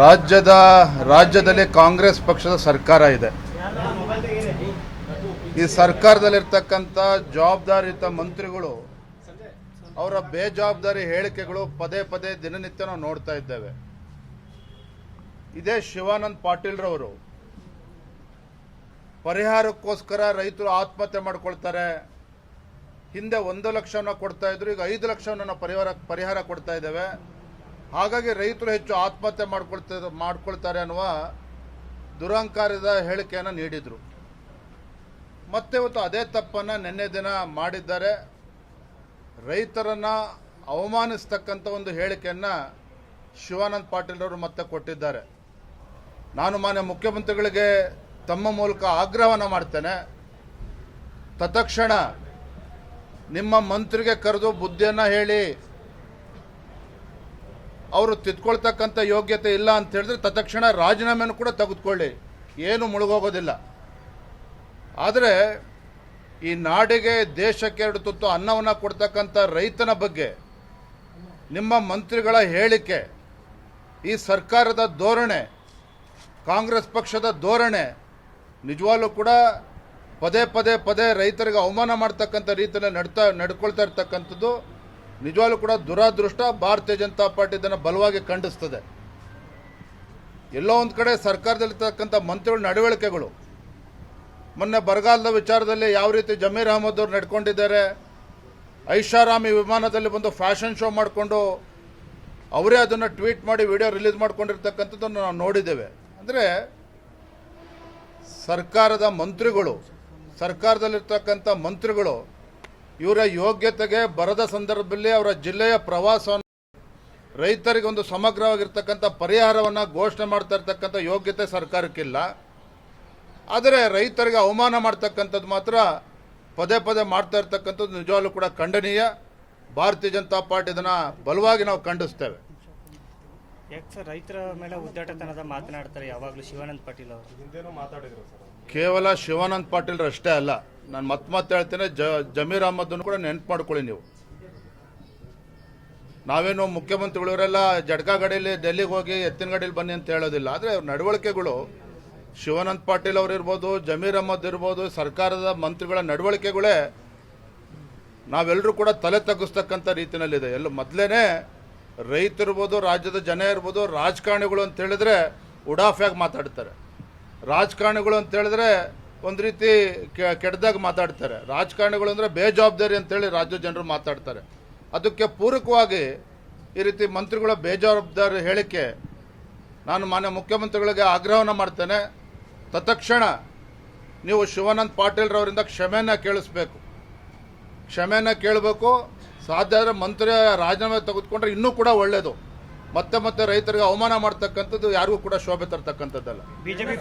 ರಾಜ್ಯದ, ರಾಜ್ಯದಲ್ಲಿ ಕಾಂಗ್ರೆಸ್ ಪಕ್ಷದ ಸರ್ಕಾರ ಇದೆ. ಈ ಸರ್ಕಾರದಲ್ಲಿರ್ತಕ್ಕಂಥ ಜವಾಬ್ದಾರಿಯುತ ಮಂತ್ರಿಗಳು, ಅವರ ಬೇಜವಾಬ್ದಾರಿ ಹೇಳಿಕೆಗಳು ಪದೇ ಪದೇ ದಿನನಿತ್ಯ ನಾವು ನೋಡ್ತಾ ಇದ್ದೇವೆ. ಇದೇ ಶಿವಾನಂದ್ ಪಾಟೀಲ್ರವರು, ಪರಿಹಾರಕ್ಕೋಸ್ಕರ ರೈತರು ಆತ್ಮಹತ್ಯೆ ಮಾಡ್ಕೊಳ್ತಾರೆ. ಹಿಂದೆ ಒಂದು ಲಕ್ಷವನ್ನು ಕೊಡ್ತಾ ಇದ್ರು, ಈಗ ಐದು ಲಕ್ಷವನ್ನು ಪರಿಹಾರ ಪರಿಹಾರ ಕೊಡ್ತಾ ಇದ್ದೇವೆ. ಹಾಗಾಗಿ ರೈತರು ಹೆಚ್ಚು ಆತ್ಮಹತ್ಯೆ ಮಾಡ್ಕೊಳ್ತಾ ಮಾಡ್ಕೊಳ್ತಾರೆ ಅನ್ನುವ ದುರಹಂಕಾರದ ಹೇಳಿಕೆಯನ್ನು ನೀಡಿದರು. ಮತ್ತೆ ಇವತ್ತು ಅದೇ ತಪ್ಪನ್ನು ನಿನ್ನೆ ದಿನ ಮಾಡಿದ್ದಾರೆ. ರೈತರನ್ನು ಅವಮಾನಿಸ್ತಕ್ಕಂಥ ಒಂದು ಹೇಳಿಕೆಯನ್ನು ಶಿವಾನಂದ್ ಪಾಟೀಲ್ರವರು ಮತ್ತೆ ಕೊಟ್ಟಿದ್ದಾರೆ. ನಾನು ಮಾನ್ಯ ಮುಖ್ಯಮಂತ್ರಿಗಳಿಗೆ ತಮ್ಮ ಮೂಲಕ ಆಗ್ರಹವನ್ನು ಮಾಡ್ತೇನೆ. ತತ್ಕ್ಷಣ ನಿಮ್ಮ ಮಂತ್ರಿಗೆ ಕರೆದು ಬುದ್ಧಿಯನ್ನು ಹೇಳಿ ಅವರು ತಿದ್ಕೊಳ್ತಕ್ಕಂಥ ಯೋಗ್ಯತೆ ಇಲ್ಲ ಅಂತ ಹೇಳಿದ್ರೆ ತತ್ಕ್ಷಣ ರಾಜೀನಾಮೆಯನ್ನು ಕೂಡ ತೆಗೆದುಕೊಳ್ಳಿ. ಏನು ಮುಳುಗೋಗೋದಿಲ್ಲ. ಆದರೆ ಈ ನಾಡಿಗೆ ದೇಶಕ್ಕೆ ಎರಡು ತುತ್ತು ಅನ್ನವನ್ನು ಕೊಡ್ತಕ್ಕಂಥ ರೈತನ ಬಗ್ಗೆ ನಿಮ್ಮ ಮಂತ್ರಿಗಳ ಹೇಳಿಕೆ, ಈ ಸರ್ಕಾರದ ಧೋರಣೆ, ಕಾಂಗ್ರೆಸ್ ಪಕ್ಷದ ಧೋರಣೆ ನಿಜವಾಗ್ಲೂ ಕೂಡ ಪದೇ ಪದೇ ಪದೇ ರೈತರಿಗೆ ಅವಮಾನ ಮಾಡ್ತಕ್ಕಂಥ ರೀತಿಯಲ್ಲಿ ನಡ್ತಾ ನಡ್ಕೊಳ್ತಾ ಇರ್ತಕ್ಕಂಥದ್ದು. ನಿಜವಾಗ್ಲೂ ಕೂಡ ದುರಾದೃಷ್ಟ, ಭಾರತೀಯ ಜನತಾ ಪಾರ್ಟಿ ಇದನ್ನು ಬಲವಾಗಿ ಖಂಡಿಸ್ತದೆ. ಎಲ್ಲೋ ಒಂದು ಕಡೆ ಸರ್ಕಾರದಲ್ಲಿರ್ತಕ್ಕಂಥ ಮಂತ್ರಿಗಳ ನಡವಳಿಕೆಗಳು. ಮೊನ್ನೆ ಬರಗಾಲದ ವಿಚಾರದಲ್ಲಿ ಯಾವ ರೀತಿ ಜಮೀರ್ ಅಹಮದ್ ಅವರು ನಡ್ಕೊಂಡಿದ್ದಾರೆ, ಐಷಾರಾಮಿ ವಿಮಾನದಲ್ಲಿ ಬಂದು ಫ್ಯಾಷನ್ ಶೋ ಮಾಡಿಕೊಂಡು ಅವರೇ ಅದನ್ನು ಟ್ವೀಟ್ ಮಾಡಿ ವಿಡಿಯೋ ರಿಲೀಸ್ ಮಾಡ್ಕೊಂಡಿರ್ತಕ್ಕಂಥದ್ದನ್ನು ನಾವು ನೋಡಿದ್ದೇವೆ. ಅಂದರೆ ಸರ್ಕಾರದ ಮಂತ್ರಿಗಳು, ಸರ್ಕಾರದಲ್ಲಿರ್ತಕ್ಕಂಥ ಮಂತ್ರಿಗಳು ಇವರ ಯೋಗ್ಯತೆಗೆ ಬರದ ಸಂದರ್ಭದಲ್ಲಿ ಅವರ ಜಿಲ್ಲೆಯ ಪ್ರವಾಸವನ್ನು ರೈತರಿಗೆ ಒಂದು ಸಮಗ್ರವಾಗಿರ್ತಕ್ಕಂಥ ಪರಿಹಾರವನ್ನು ಘೋಷಣೆ ಮಾಡ್ತಾ ಇರ್ತಕ್ಕಂಥ ಯೋಗ್ಯತೆ ಸರ್ಕಾರಕ್ಕಿಲ್ಲ. ಆದರೆ ರೈತರಿಗೆ ಅವಮಾನ ಮಾಡ್ತಕ್ಕಂಥದ್ದು ಮಾತ್ರ ಪದೇ ಪದೇ ಮಾಡ್ತಾ ಇರ್ತಕ್ಕಂಥದ್ದು ನಿಜವಾಗ್ಲೂ ಕೂಡ ಖಂಡನೀಯ. ಭಾರತೀಯ ಜನತಾ ಪಾರ್ಟಿ ಇದನ್ನು ಬಲವಾಗಿ ನಾವು ಖಂಡಿಸ್ತೇವೆ. ಯಾಕೆ ಸರ್ ರೈತರ ಮೇಲೆ ಉದ್ದಾಟತನದ ಮಾತನಾಡ್ತಾರೆ ಯಾವಾಗಲೂ ಶಿವಾನಂದ ಪಾಟೀಲ್ ಅವರು? ಕೇವಲ ಶಿವಾನಂದ್ ಪಾಟೀಲ್ ಅಷ್ಟೇ ಅಲ್ಲ ನಾನು ಮತ್ತೆ ಮತ್ತೆ ಹೇಳ್ತೇನೆ ಜ ಜಮೀರ್ ಅಹಮದನ್ನು ಕೂಡ ನೆನ್ಪು ಮಾಡ್ಕೊಳ್ಳಿ ನೀವು. ನಾವೇನು ಮುಖ್ಯಮಂತ್ರಿಗಳವರೆಲ್ಲ ಜಡ್ಕಾ ಗಡಿಯಲ್ಲಿ ಡೆಲ್ಲಿಗೆ ಹೋಗಿ ಎತ್ತಿನ ಗಡಿಯಲ್ಲಿ ಬನ್ನಿ ಅಂತ ಹೇಳೋದಿಲ್ಲ. ಆದರೆ ಅವ್ರ ನಡವಳಿಕೆಗಳು ಶಿವಾನಂದ್ ಪಾಟೀಲ್ ಅವರು ಇರ್ಬೋದು ಜಮೀರ್ ಅಹಮದ್ ಇರ್ಬೋದು ಸರ್ಕಾರದ ಮಂತ್ರಿಗಳ ನಡವಳಿಕೆಗಳೇ ನಾವೆಲ್ಲರೂ ಕೂಡ ತಲೆ ತಗ್ಗಿಸ್ತಕ್ಕಂಥ ರೀತಿಯಲ್ಲಿದೆ ಎಲ್ಲ ಮೊದಲೇ ರೈತರಿರ್ಬೋದು ರಾಜ್ಯದ ಜನ ಇರ್ಬೋದು, ರಾಜಕಾರಣಿಗಳು ಅಂತ ಹೇಳಿದ್ರೆ ಉಡಾಫಿಯಾಗಿ ಮಾತಾಡ್ತಾರೆ. ರಾಜಕಾರಣಿಗಳು ಅಂತ ಹೇಳಿದ್ರೆ ಒಂದು ರೀತಿ ಕೆಟ್ಟದಾಗ ಮಾತಾಡ್ತಾರೆ. ರಾಜಕಾರಣಿಗಳು ಅಂದರೆ ಬೇಜವಾಬ್ದಾರಿ ಅಂತೇಳಿ ರಾಜ್ಯ ಜನರು ಮಾತಾಡ್ತಾರೆ. ಅದಕ್ಕೆ ಪೂರಕವಾಗಿ ಈ ರೀತಿ ಮಂತ್ರಿಗಳ ಬೇಜವಾಬ್ದಾರಿ ಹೇಳಿಕೆ ನಾನು ಮಾನ್ಯ ಮುಖ್ಯಮಂತ್ರಿಗಳಿಗೆ ಆಗ್ರಹವನ್ನು ಮಾಡ್ತೇನೆ. ತತ್ಕ್ಷಣ ನೀವು ಶಿವಾನಂದ್ ಪಾಟೀಲ್ರವರಿಂದ ಕ್ಷಮೆನ ಕೇಳಿಸ್ಬೇಕು. ಕ್ಷಮೆನ ಕೇಳಬೇಕು. ಸಾಧ್ಯ ಆದರೆ ಮಂತ್ರಿ ರಾಜೀನಾಮೆ ತೆಗೆದುಕೊಂಡ್ರೆ ಇನ್ನೂ ಕೂಡ ಒಳ್ಳೆಯದು ಮತ್ತೆ ಮತ್ತೆ ರೈತರಿಗೆ ಅವಮಾನ ಮಾಡ್ತಕ್ಕಂಥದ್ದು ಯಾರಿಗೂ ಕೂಡ ಶೋಭೆ ತರ್ತಕ್ಕಂಥದ್ದಲ್ಲ.